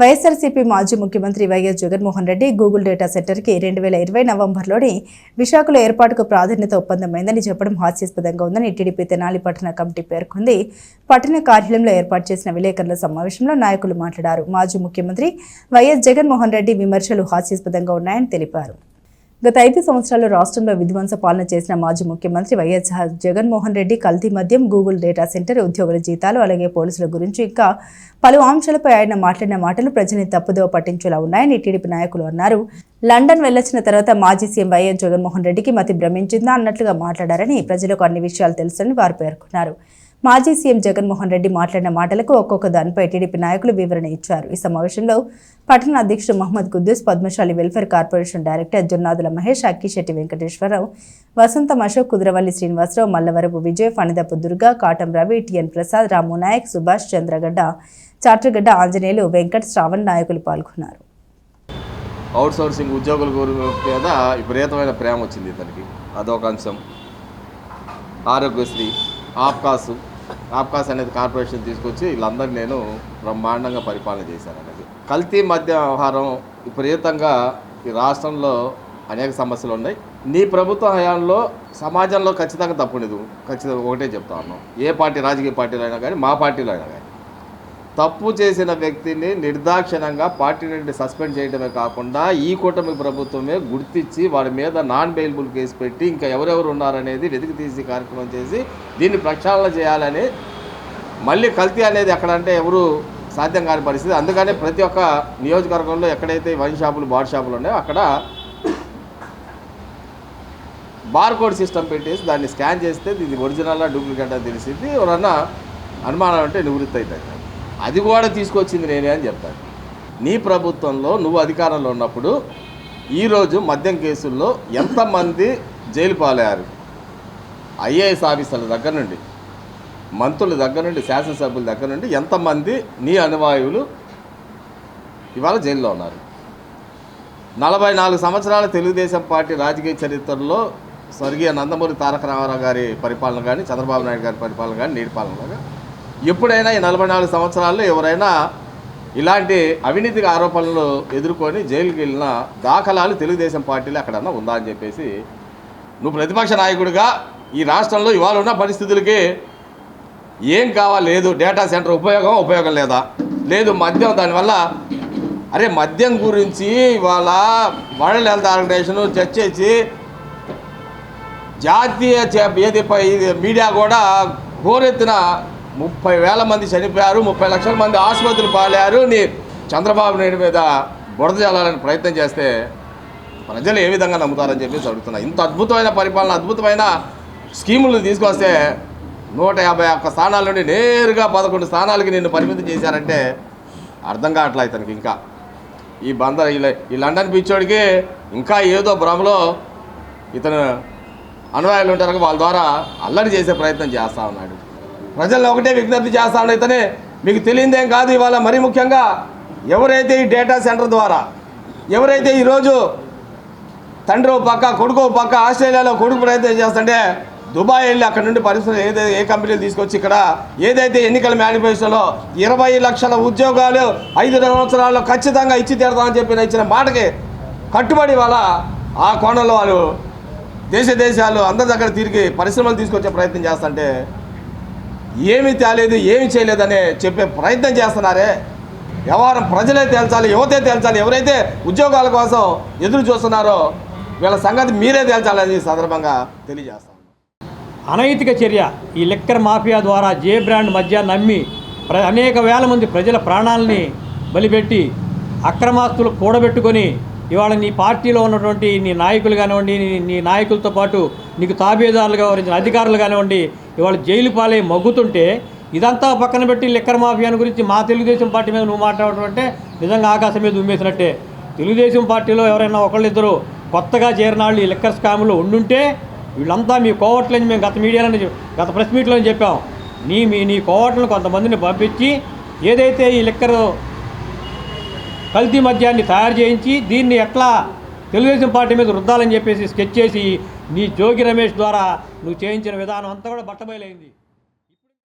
వైఎస్ఆర్సీపీ మాజీ ముఖ్యమంత్రి YS Jaganmohan Reddy Google data సెంటర్కి రెండు వేల ఇరవై నవంబర్లోని విశాఖలో ఏర్పాటుకు ప్రాధాన్యత ఒప్పందమైందని చెప్పడం హాస్యాస్పదంగా ఉందని టీడీపీ తెనాలి పట్టణ కమిటీ పేర్కొంది. పట్టణ కార్యాలయంలో ఏర్పాటు చేసిన విలేకరుల సమావేశంలో నాయకులు మాట్లాడారు. మాజీ ముఖ్యమంత్రి వైఎస్ జగన్మోహన్ రెడ్డి విమర్శలు హాస్యాస్పదంగా ఉన్నాయని తెలిపారు. గత ఐదు సంవత్సరాలు రాష్ట్రంలో విధ్వంస పాలన చేసిన మాజీ ముఖ్యమంత్రి వైఎస్ జగన్మోహన్ రెడ్డి కల్తీ మద్యం గూగుల్ డేటా సెంటర్ ఉద్యోగుల జీతాలు అలాగే పోలీసుల గురించి ఇంకా పలు అంశాలపై ఆయన మాట్లాడిన మాటలు ప్రజల్ని తప్పుదోవ పట్టించేలా ఉన్నాయని టీడీపీ నాయకులు అన్నారు. లండన్ వెళ్ళొచ్చిన తర్వాత మాజీ సీఎం వైఎస్ జగన్మోహన్ రెడ్డికి మతి భ్రమించిందా అన్నట్లుగా మాట్లాడారని ప్రజలకు అన్ని విషయాలు తెలుసని వారు పేర్కొన్నారు. మాజీ సీఎం జగన్మోహన్ రెడ్డి మాట్లాడిన మాటలకు ఒక్కొక్క దానిపై టీడీపీ నాయకులు వివరణ ఇచ్చారు. ఈ సమావేశంలో పట్టణ అధ్యక్షుడు Mohammed Quddus Padmashali welfare corporation director Jonnadula Mahesh Akkisetti Venkateswara Rao Vasantham Ashok Kudaravalli Srinivasa Rao Mallavarapu Vijay Phanidapu Durga Katam Ravi TN Prasad Ramu Naik Subhash Chandragadda Chatragadda Anjaneyulu Venkat Shravan నాయకులు పాల్గొన్నారు. Out sourcing ఉద్యోగుల మీద విపరీతమైన ప్రేమ వచ్చింది ఇతనికి. అదొక అంశం. ఆరోగ్యశ్రీ ఆప్కాసు ఆప్కాస్ అనేది కార్పొరేషన్ తీసుకొచ్చి వీళ్ళందరినీ నేను బ్రహ్మాండంగా పరిపాలన చేశాను అనేది. కల్తీ మద్య వ్యవహారం విపరీతంగా ఈ రాష్ట్రంలో అనేక సమస్యలు ఉన్నాయి. నీ ప్రభుత్వ హయాంలో సమాజంలో ఖచ్చితంగా తప్పుండదు. ఖచ్చితంగా ఒకటే చెప్తా ఉన్నాం. ఏ పార్టీ రాజకీయ పార్టీలో అయినా కానీ మా పార్టీలో అయినా కానీ. తప్పు చేసిన వ్యక్తిని నిర్దాక్షిణంగా పార్టీ నుండి సస్పెండ్ చేయడమే కాకుండా ఈ కూటమి ప్రభుత్వమే గుర్తించి వాడి మీద నాన్ బెయిలబుల్ కేసు పెట్టి ఇంకా ఎవరెవరు ఉన్నారనేది వెతికి తీసి కార్యక్రమం చేసి దీన్ని ప్రక్షాళన చేయాలని మళ్ళీ కల్తీ అనేది ఎక్కడంటే ఎవరు సాధ్యం కాని పరిస్థితి. అందుకనే ప్రతి ఒక్క నియోజకవర్గంలో ఎక్కడైతే వైన్ షాపులు బార్ షాపులు ఉన్నాయో అక్కడ బార్ కోడ్ సిస్టమ్ పెట్టేసి దాన్ని స్కాన్ చేస్తే ఇది ఒరిజినల్ డూప్లికేట్ అని తెలిసింది. ఎవరన్నా అనుమానం అంటే నివృత్తి అవుతాయి అది కూడా తీసుకొచ్చింది నేనే అని చెప్తాను. నీ ప్రభుత్వంలో నువ్వు అధికారంలో ఉన్నప్పుడు ఈరోజు మద్యం కేసుల్లో ఎంతమంది జైలు పాలయ్యారు? ఐఏఎస్ ఆఫీసర్ల దగ్గర నుండి మంత్రుల దగ్గర నుండి శాసనసభ్యుల దగ్గర నుండి ఎంతమంది నీ అనువాయువులు ఇవాళ జైల్లో ఉన్నారు? నలభై నాలుగు సంవత్సరాల తెలుగుదేశం పార్టీ రాజకీయ చరిత్రలో స్వర్గీయ నందమూరి తారక రామారావు గారి పరిపాలన కానీ చంద్రబాబు నాయుడు గారి పరిపాలన కానీ నీటి పాలన కానీ ఎప్పుడైనా ఈ నలభై నాలుగు సంవత్సరాల్లో ఎవరైనా ఇలాంటి అవినీతికి ఆరోపణలు ఎదుర్కొని జైలుకి వెళ్ళిన దాఖలాలు తెలుగుదేశం పార్టీలో అక్కడన్నా ఉందా అని చెప్పేసి నువ్వు ప్రతిపక్ష నాయకుడిగా ఈ రాష్ట్రంలో ఇవాళ ఉన్న పరిస్థితులకి ఏం కావాలేదు డేటా సెంటర్ ఉపయోగం ఉపయోగం లేదా? లేదు మద్యం దానివల్ల అరే మద్యం గురించి ఇవాళ వరల్డ్ హెల్త్ ఆర్గనైజేషన్ చర్చ చేసి జాతీయ ఏది ప- ఇది మీడియా కూడా హోరెత్తిన ముప్పై వేల మంది చనిపోయారు ముప్పై లక్షల మంది ఆసుపత్రులు పాలారు. నీ చంద్రబాబు నాయుడు మీద బురద జల్లాలని ప్రయత్నం చేస్తే ప్రజలు ఏ విధంగా నమ్ముతారని చెప్పేసి అడుగుతున్నా. ఇంత అద్భుతమైన పరిపాలన అద్భుతమైన స్కీములు తీసుకొస్తే నూట యాభై ఒక్క స్థానాల నుండి నేరుగా పదకొండు స్థానాలకి నిన్ను పరిమితం చేశారంటే అర్థం కావట్లే ఇతనికి ఇంకా. ఈ బందర్ ఈ ఈ లండన్ పిచ్చోడికి ఇంకా ఏదో భ్రమలో ఇతను అనువాయాలు ఉంటారు వాళ్ళ ద్వారా అల్లరి చేసే ప్రయత్నం చేస్తూ ఉన్నాడు. ప్రజల్లో ఒకటే విజ్ఞప్తి చేస్తా ఉన్నాడు ఇతనే మీకు తెలియదేం కాదు ఇవాళ మరీ ముఖ్యంగా ఎవరైతే ఈ డేటా సెంటర్ ద్వారా ఎవరైతే ఈరోజు తండ్రి పక్క కొడుకు పక్క ఆస్ట్రేలియాలో కొడుకు ప్రయత్నం చేస్తుంటే దుబాయ్ వెళ్ళి అక్కడ నుండి పరిశ్రమలు ఏదైతే ఏ కంపెనీలు తీసుకొచ్చి ఇక్కడ ఏదైతే ఎన్నికల మేనిఫెస్టోలో ఇరవై లక్షల ఉద్యోగాలు ఐదు సంవత్సరాల్లో ఖచ్చితంగా ఇచ్చి తీరుతామని చెప్పి ఇచ్చిన మాటకి కట్టుబడి వాళ్ళ ఆ కోణంలో వాళ్ళు దేశ దేశాలు అందరి దగ్గర తిరిగి పరిశ్రమలు తీసుకొచ్చే ప్రయత్నం చేస్తుంటే ఏమీ తేలేదు ఏమీ చేయలేదని చెప్పే ప్రయత్నం చేస్తున్నారే. వ్యవహారం ప్రజలే తేల్చాలి యువతే తేల్చాలి ఎవరైతే ఉద్యోగాల కోసం ఎదురు చూస్తున్నారో వీళ్ళ సంగతి మీరే తేల్చాలని సందర్భంగా తెలియజేస్తాను అనైతిక చర్య. ఈ లిక్కర్ మాఫియా ద్వారా జే బ్రాండ్ మధ్య నమ్మి ప్ర అనేక వేల మంది ప్రజల ప్రాణాలని బలిపెట్టి అక్రమాస్తులు కూడబెట్టుకొని ఇవాళ నీ పార్టీలో ఉన్నటువంటి నీ నాయకులు కానివ్వండి నీ నీ నాయకులతో పాటు నీకు తాబేదారులుగా వరించిన అధికారులు కానివ్వండి ఇవాళ జైలు పాలై మగ్గుతుంటే ఇదంతా పక్కన పెట్టి లిక్కర్ మాఫియాని గురించి మా తెలుగుదేశం పార్టీ మీద నువ్వు మాట్లాడటం అంటే నిజంగా ఆకాశం మీద ఉమ్మేసినట్టే. తెలుగుదేశం పార్టీలో ఎవరైనా ఒకళ్ళిద్దరు కొత్తగా చేరిన వాళ్ళు ఈ లిక్కర్ స్కామ్లో ఉండుంటే వీళ్ళంతా మీ కోవట్లని మేము గత మీడియాలో గత ప్రెస్ మీట్లో చెప్పాం. నీ మీ నీ కోవట్లను కొంతమందిని పంపించి ఏదైతే ఈ లిక్కర్ కల్తీ మద్యాన్ని తయారు చేయించి దీన్ని ఎట్లా తెలుగుదేశం పార్టీ మీద రుద్దాలని చెప్పేసి స్కెచ్ చేసి నీ జోగి రమేష్ ద్వారా నువ్వు చేయించిన విధానం అంతా కూడా బట్టబయలైంది.